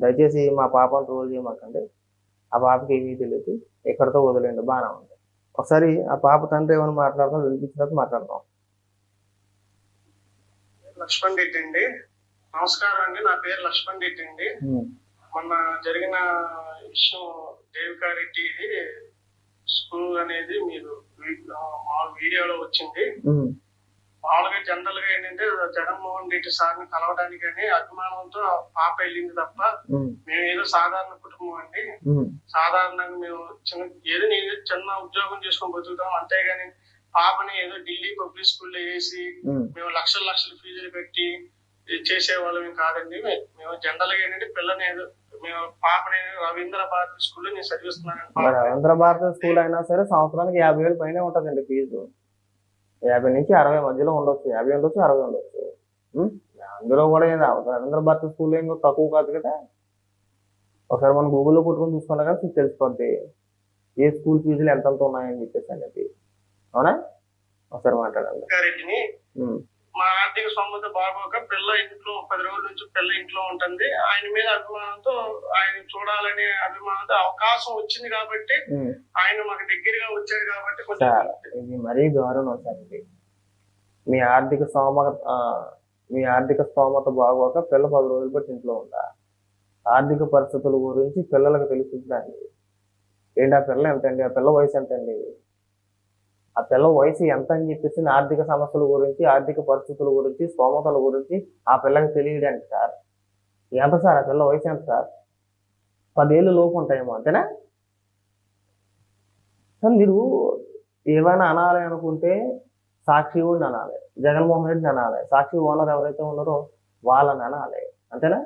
దయచేసి మా పాపను ట్రోల్ చేయమాకండి. ఆ పాపకి ఏమీ తెలియదు. ఎక్కడితో వదిలేండి బాగానే ఉంది. ఒకసారి ఆ పాప తండ్రి ఏమైనా మాట్లాడదాం వినిపించిన తర్వాత మాట్లాడదాం. లక్ష్మణ్ రెడ్డి అండి. నమస్కారం అండి నా పేరు లక్ష్మణ్ రెడ్డి అండి. మొన్న జరిగిన విషయం దేవికారెడ్డి స్కూల్ అనేది మీరు వీ- ఆ, మా వీడియోలో వచ్చింది. మామూలుగా జనరల్గా ఏంటంటే జగన్మోహన్ రెడ్డి సార్ని కలవడానికి అని అభిమానంతో పాప వెళ్ళింది తప్ప మేము ఏదో సాధారణ కుటుంబం అండి. సాధారణంగా మేము చిన్న ఏదో నేను చిన్న ఉద్యోగం చేసుకొని బతుకుతాం అంతేగాని పాపని ఏదో ఢిల్లీ పబ్లిక్ స్కూల్లో వేసి. మేము లక్షల లక్షల ఫీజులు పెట్టి చేసే వాళ్ళం కాదండి మేము జనరల్గా ఏంటంటే పిల్లని ఏదో మేము పాపని రవీంద్ర భారతి స్కూల్లో నేను చదివిస్తున్నాను. రవీంద్ర భారతి స్కూల్ అయినా సరే సంవత్సరానికి యాభై వేలు పైనే ఉంటుందండి ఫీజు యాభై నుంచి అరవై మధ్యలో ఉండొచ్చు. యాభై ఉండొచ్చు అరవై ఉండొచ్చు. అందులో కూడా ఏం రావు. రవీంద్ర భారతి స్కూల్ ఏం తక్కువ కాదు కదా. ఒకసారి మనం గూగుల్లో కొట్టుకొని చూసుకున్నా కానీ తెలిసిపోద్ది. ఏ స్కూల్ ఫీజులు ఎంత ఉన్నాయని చెప్పేసి అనేది. అవునా? ఒకసారి మాట్లాడండి. మా ఆర్థిక సొమ్మత బాగోక పిల్ల ఇంట్లో పది రోజుల నుంచి పిల్ల ఇంట్లో ఉంటుంది. ఆయన మీద అభిమానంతో ఆయన చూడాలనే అభిమానంతో అవకాశం వచ్చింది కాబట్టి. ఆయన మాకు దగ్గరగా వచ్చాడు కాబట్టి సార్ కొంచెం ఇది మరీ దారుణం సార్ ఇది. మీ ఆర్థిక స్తోమత ఆ, మీ ఆర్థిక స్తోమత బాగోక పిల్ల పది రోజులు బట్టి ఇంట్లో ఉందా? ఆర్థిక పరిస్థితుల గురించి పిల్లలకు తెలుసుద్దండి ఏంటి ఆ పిల్ల ఎంత అండి ఆ పిల్ల వయసు ఎంత అండి ఆ పిల్ల వయసు ఎంత అని చెప్పేసి ఆర్థిక సమస్యల గురించి ఆర్థిక పరిస్థితుల గురించి స్తోమతల గురించి ఆ పిల్లకి తెలియడానికి సార్. ఎంత సార్? ఆ పిల్ల వయసు ఎంత సార్? పదేళ్ళు లోపు ఉంటాయేమో అంతేనా? సార్ మీరు ఏమైనా అనాలి అనుకుంటే సాక్షి కూడా అనాలి. జగన్మోహన్ రెడ్డి అనాలి. సాక్షి ఓనర్ ఎవరైతే ఉన్నారో వాళ్ళని అనాలి. అంతేనా?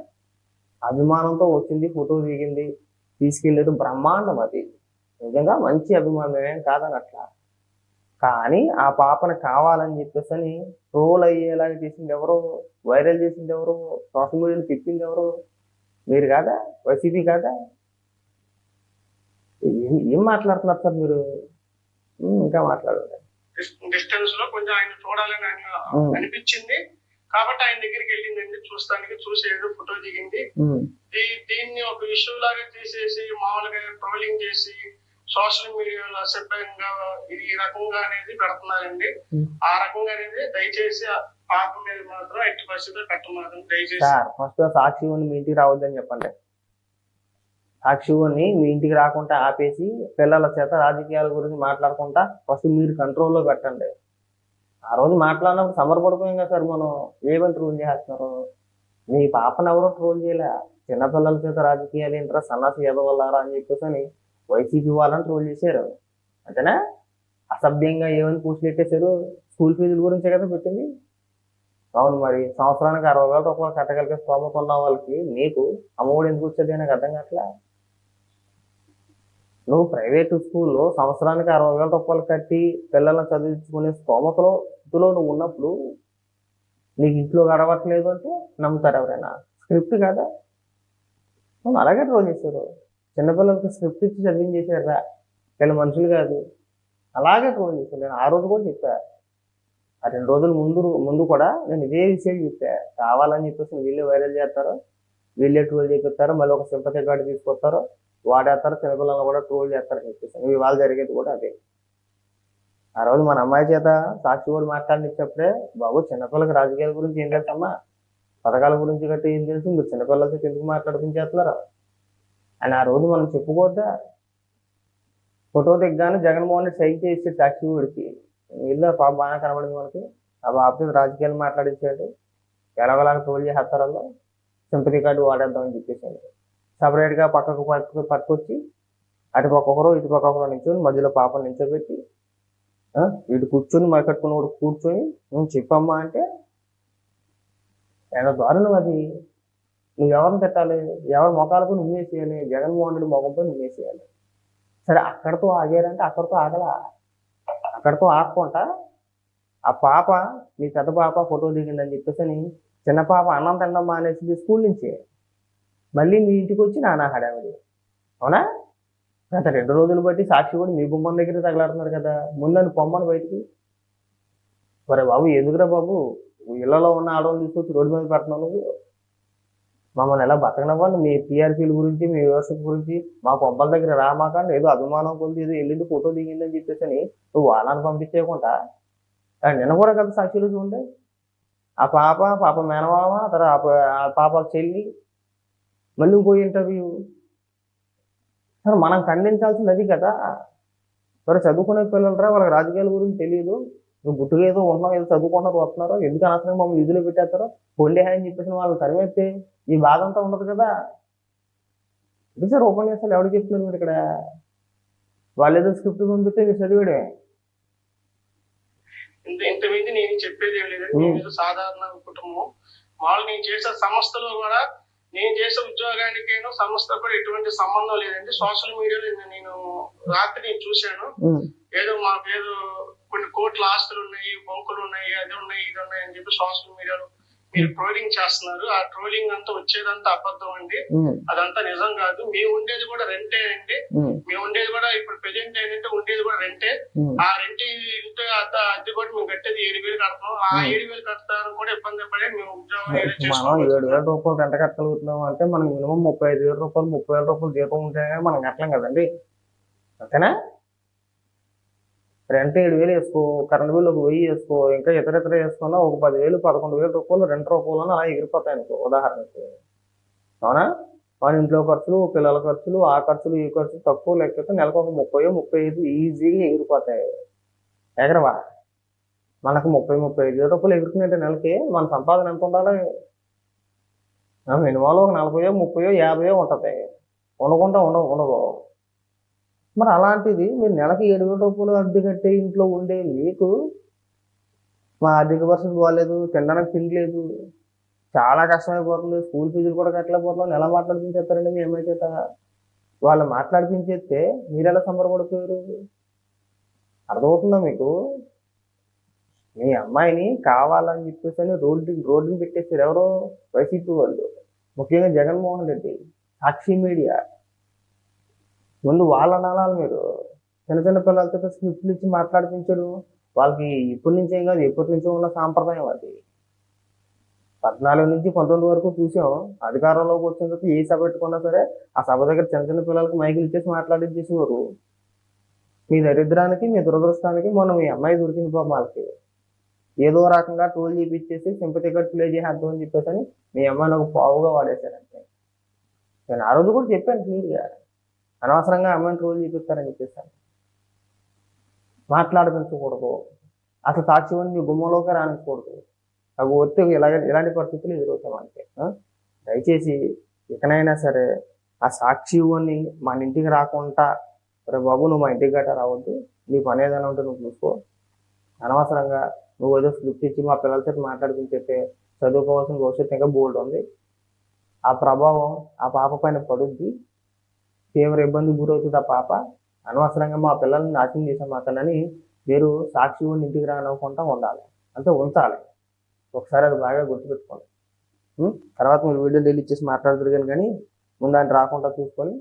అభిమానంతో వచ్చింది ఫోటో దిగింది తీసుకెళ్ళేది బ్రహ్మాండం అది. నిజంగా మంచి అభిమానమే కాదని అట్లా కానీ ఆ పాపను కావాలని చెప్పేసి అని ట్రోల్ అయ్యేలాగా చేసింది ఎవరు వైరల్ చేసింది ఎవరు సోషల్ మీడియాలో తిప్పింది ఎవరు మీరు కాదా? వైసీపీ కాదా? ఏం ఏం మాట్లాడుతున్నారు సార్ మీరు? ఇంకా మాట్లాడండి డిస్టెన్స్లో కొంచెం ఆయన చూడాలని ఆయన. అనిపించింది. కాబట్టి ఆయన దగ్గరికి వెళ్ళిందండి. చూస్తానికి చూసి ఏదో ఫోటో దిగింది. దీన్ని ఒక ఇష్యూ లాగా తీసేసి మామూలుగా ట్రోలింగ్ చేసి సోషల్ మీడియాలో అసభ్యంగా ఇది ఈ రకంగా అనేది పెడుతున్నారండి. ఆ రకంగా అనేది దయచేసి పాప మీద మాత్రం ఎట్టి పరిస్థితుల్లో పెట్టమాత్రం దయచేసి. సార్ ఫస్ట్ సాక్షి మీ ఇంటికి రావద్దని చెప్పండి. సాక్షి మీ ఇంటికి రాకుండా ఆపేసి పిల్లల చేత రాజకీయాల గురించి మాట్లాడకుండా ఫస్ట్ మీరు కంట్రోల్లో పెట్టండి. ఆ రోజు మాట్లాడినప్పుడు సమరపడిపోయాం కదా సార్ మనం. ఏమని ట్రోల్ చేస్తున్నారు? మీ పాపను ఎవరో ట్రోల్ చేయలే? చిన్నపిల్లల చేత రాజకీయాలు ఏంట్రా? సన్నాసి ఎదవల్లారా అని చెప్పేసి వైసీపీ వాళ్ళని ట్రోల్ చేశారు. అంతేనా? అసభ్యంగా ఏమని పోస్టులు పెట్టేశారు స్కూల్ ఫీజుల గురించే కదా పెట్టింది. అవును మరి సంవత్సరానికి అరవై వేల రూపాయలు కట్టగలిగే స్తోమత ఉన్న వాళ్ళకి నీకు అమ్మఒడి ఎందుకు వచ్చేది నాకు అర్థం కావట్లా? నువ్వు ప్రైవేట్ స్కూల్లో సంవత్సరానికి అరవై వేల రూపాయలు కట్టి పిల్లల్ని చదివించుకునే స్తోమతలో స్థితిలో నువ్వు ఉన్నప్పుడు నీకు ఇంట్లో గడవట్లేదు అంటే నమ్ముతారు ఎవరైనా. స్క్రిప్ట్ కదా. నువ్వు అలాగే ట్రోల్ చేశారు. చిన్నపిల్లలకి స్క్రిప్ట్ ఇచ్చి చదివించేశారా వీళ్ళ వీళ్ళు మనుషులు కాదు. అలాగే ట్రోల్ చేశాను నేను ఆ రోజు కూడా చెప్పా. ఆ రెండు రోజుల ముందు ముందు కూడా నేను ఇదే విషయం చెప్పా. కావాలని చెప్పేసి వీళ్ళే వైరల్ చేస్తారు. వీళ్ళే ట్రోల్ చేపిస్తారు. మళ్ళీ ఒక సింపతి కార్డు తీసుకొస్తారు. వాడేస్తారు. చిన్నపిల్లలను కూడా ట్రోల్ చేస్తారని చెప్పేసి. ఇవి వాళ్ళు జరిగేది కూడా అదే. ఆ రోజు మన అమ్మాయి చేత సాక్షి కూడా మాట్లాడినప్పుడే బాబు చిన్నపిల్లకి రాజకీయాల గురించి ఏం తెలుసమ్మా? పథకాల గురించి గట్టి ఏం తెలుసు? మీరు చిన్నపిల్లలతో ఎందుకు చేస్తున్నారు? అని ఆ రోజు మనం చెప్పుకోద్దా ఫోటో దిగ్గానే జగన్మోహన్ రెడ్డి సైకి చేసి సాక్షి వీడికి ఇల్లు పాప బాగా కనబడింది మనకి. ఆ బాబు రాజకీయాలు మాట్లాడించాడు. ఎలాగోలాగా ట్రోల్ చేస్తారో సింపతి కార్డు వాడేద్దామని చెప్పేసాడు సపరేట్గా పక్కకు పక్కకు పట్టుకొచ్చి అటు పక్క ఒకరు ఇటు పక్క ఒకరు నించొని మధ్యలో పాపను నించోబెట్టి ఇటు కూర్చొని మరకట్టుకున్నవాడు కూర్చొని నువ్వు చెప్పమ్మా అంటే ఏదో దారుణం అది. నువ్వు ఎవరిని తిట్టాలి? ఎవరి మొఖాలకు నువ్వే చేయాలి? జగన్మోహన్ రెడ్డి నువ్వే చేయాలి. సరే అక్కడితో ఆగారంటే అక్కడితో ఆగలా? అక్కడితో ఆగకుండా ఆ పాప మీ పెద్ద పాప ఫోటో దిగిందని చెప్పేసి చిన్న పాప అన్నం తినడం మానేసింది స్కూల్ నుంచి. మళ్ళీ మీ ఇంటికి వచ్చి నానా హడావిడి. అవునా? గత రెండు రోజులు బట్టి సాక్షి కూడా మీ గుమ్మం దగ్గర తగలాడుతున్నారు కదా. ముందని పొమ్మను బయటికి. మరి బాబు ఎందుకురా బాబు? ఇళ్ళలో ఉన్న ఆడవాళ్ళు తీసుకొచ్చి రోడ్డు మీద పెడుతున్నావు మమ్మల్ని ఎలా బతకనివ్వండి? మీ టీఆర్పీల గురించి మీ వ్యవస్థ గురించి మా కొంపల దగ్గర రామాకండి ఏదో అభిమానం కొద్ది ఏదో వెళ్ళింది ఫోటో దిగిందని చెప్పేసి అని నువ్వు వాళ్ళని పంపించేయకుండా. నిన్న కూడా కదా సాక్షులు చూడండి. ఆ పాప పాప మేనమామ తర్వాత ఆ పాప చెల్లి మళ్ళీ ఇంకో ఇంటర్వ్యూ సరే మనం ఖండించాల్సింది అది కదా. సరే చదువుకునే పిల్లలరా వాళ్ళకి రాజకీయాల గురించి తెలియదు నువ్వు గుట్టుగా ఏదో ఉంటున్నావు ఏదో చదువుకుంటారు వస్తున్నారు ఎందుకు అనవసరంగా మమ్మల్ని విధులు పెట్టేస్తారో? పొండే అని చెప్పేసి వాళ్ళు తరిమెత్తే ఈ బాధ అంతా ఉండదు కదా. ఇది సార్ ఉపన్యాసాలు ఎవరు చెప్తున్నారు మీరు ఇక్కడ? వాళ్ళు ఏదో స్క్రిప్ట్ పంపిస్తే మీరు చదివాడే? ఇంత ఇంత మీద నేను చెప్పేది ఏం లేదండి. ఉమ్. నేను సాధారణ కుటుంబం. మామూలు నేను చేసే సంస్థలో కూడా నేను చేసే ఉద్యోగానికేనో సంస్థ కూడా ఎటువంటి సంబంధం లేదండి. సోషల్ మీడియాలో నేను రాత్రి నేను చూశాను. ఏదో మా పేరు కొన్ని కోట్ల ఆస్తులు ఉన్నాయి బొంకులు ఉన్నాయి అది ఉన్నాయి ఇది ఉన్నాయి అని చెప్పి సోషల్ మీడియాలో మీరు ట్రోలింగ్ చేస్తున్నారు. ఆ ట్రోలింగ్ అంతా వచ్చేదంతా అబద్ధం అండి. అదంతా నిజం కాదు. మేము ఉండేది కూడా రెంటే అండి. మేము ఉండేది కూడా ఇప్పుడు ప్రెజెంట్ ఏంటంటే ఉండేది కూడా రెంటే. ఆ రెంట్ ఇంటి అద్దె కూడా మేము కట్టేది ఏడు వేలు కడతాం. ఆ Hmm. ఏడు వేలు కడతాను కూడా ఇబ్బంది పడే మేము ఉద్యోగం ఏడు వేల రూపాయలు రెంట కట్టగలుగుతున్నాం అంటే మనం మినిమం ముప్పై ఐదు వేల రూపాయలు ముప్పై వేల రూపాయలు జీతం ఉంటే మనం కట్టలేం కదండి. అంతేనా? రెంట్ ఏడు వేలు వేసుకో కరెంట్ బిల్లు ఒక వెయ్యి వేసుకో ఇంకా ఇతర ఇతర వేసుకున్నా ఒక పదివేలు పదకొండు వేల రూపాయలు రెండు రూపాయలు అలా ఎగిరిపోతాయి అనుకో ఉదాహరణకి. అవునా? మన ఇంట్లో ఖర్చులు పిల్లల ఖర్చులు ఆ ఖర్చులు ఈ ఖర్చులు తక్కువ లేకపోతే నెలకు ఒక ముప్పై ముప్పై ఐదు ఈజీగా ఎగిరిపోతాయి. ఎగరవా? మనకు ముప్పై ముప్పై ఐదు వేల రూపాయలు ఎగురుతున్నాయంటే నెలకి మన సంపాదన ఎంత ఉండాలి? మినిమం ఒక నలభయో ముప్పయో యాభయో ఉంటుంది. ఉండకుండా ఉండవు ఉండవు. మరి అలాంటిది మీరు నెలకి ఏడు వేల రూపాయలు అద్దె కట్టే ఇంట్లో ఉండే మీకు మా ఆర్థిక పరిస్థితి బాగాలేదు తినడానికి తినలేదు చాలా కష్టమైపోతుంది స్కూల్ ఫీజులు కూడా కట్టలేకపోతున్నాం. ఎలా మాట్లాడిపించేస్తారండి మీ అమ్మాయి చేత. వాళ్ళు మాట్లాడిపించేస్తే మీరు ఎలా సంబరపడిపోయారు? అర్థమవుతుందా మీకు? మీ అమ్మాయిని కావాలని చెప్పేసి అని రోడ్డు రోడ్డుని పెట్టేసారు ఎవరో వైసీపీ వాళ్ళు. ముఖ్యంగా జగన్మోహన్ రెడ్డి సాక్షి మీడియా. ముందు వాళ్ళ అనాలి మీరు. చిన్న చిన్న పిల్లలతో స్క్రిప్ట్లు ఇచ్చి మాట్లాడిపించడు. వాళ్ళకి ఇప్పటి నుంచే కాదు ఎప్పటి నుంచో ఉన్న సాంప్రదాయం అది. పద్నాలుగు నుంచి పంతొమ్మిది వరకు చూసాం. అధికారంలోకి వచ్చిన తర్వాత ఏ సభ పెట్టుకున్నా సరే ఆ సభ దగ్గర చిన్న చిన్న పిల్లలకి మైకులు ఇచ్చేసి మాట్లాడించేసేవారు మీ దరిద్రానికి మీ దురదృష్టానికి మొన్న మీ అమ్మాయి దొరికింది పాపం వాళ్ళకి. ఏదో రకంగా ట్రోల్ చేపించేసి సింపతి కట్ ప్లే చేసేద్దాం అని చెప్పేసి మీ అమ్మాయిని ఒక పావుగా వాడేశారంటే నేను ఆ రోజు కూడా చెప్పాను క్లియర్గా. అనవసరంగా అమ్మాయిని రోజు చూపిస్తారని చెప్పేసాను మాట్లాడపించకూడదు అసలు సాక్షిని మీ గుమ్మలోకి రానించకూడదు అవి వస్తే ఇలాగ ఇలాంటి పరిస్థితులు ఎదురవుతాం అంతే దయచేసి ఇకనైనా సరే ఆ సాక్షి మన ఇంటికి రాకుండా రే బాబు నువ్వు మా ఇంటికి గట్రా రావద్దు. నీ పని ఏదైనా ఉంటే నువ్వు చూసుకో. అనవసరంగా నువ్వు ఏదో స్క్రిప్ట్ ఇచ్చి మా పిల్లలతో మాట్లాడిపించేస్తే చదువుకోవాల్సిన భవిష్యత్తు ఇంకా బోల్డ్ ఉంది. ఆ ప్రభావం ఆ పాప పైన పడుద్ది. తీవ్ర ఇబ్బంది గురవుతుంది ఆ పాప? అనవసరంగా మా పిల్లల్ని నాశనం చేసాం అతనని మీరు సాక్షి ఉండి ఇంటికి రానివ్వకుండా ఉండాలి. అంటే ఉంచాలి. ఒకసారి అది బాగా గుర్తుపెట్టుకోండి. తర్వాత మీరు వీడియో డిలీట్ చేసి మాట్లాడుతురు కానీ కానీ ముందు ఆయన రాకుండా చూసుకొని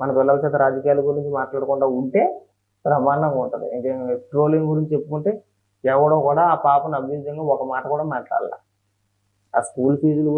మన పిల్లల చేత రాజకీయాల గురించి మాట్లాడకుండా ఉంటే బ్రహ్మాండంగా ఉంటుంది. ఇంకేం ట్రోలింగ్ గురించి చెప్పుకుంటే ఎవడో కూడా ఆ పాపను అభ్యుద్ధంగా ఒక మాట కూడా మాట్లాడాల. ఆ స్కూల్ ఫీజుల గురించి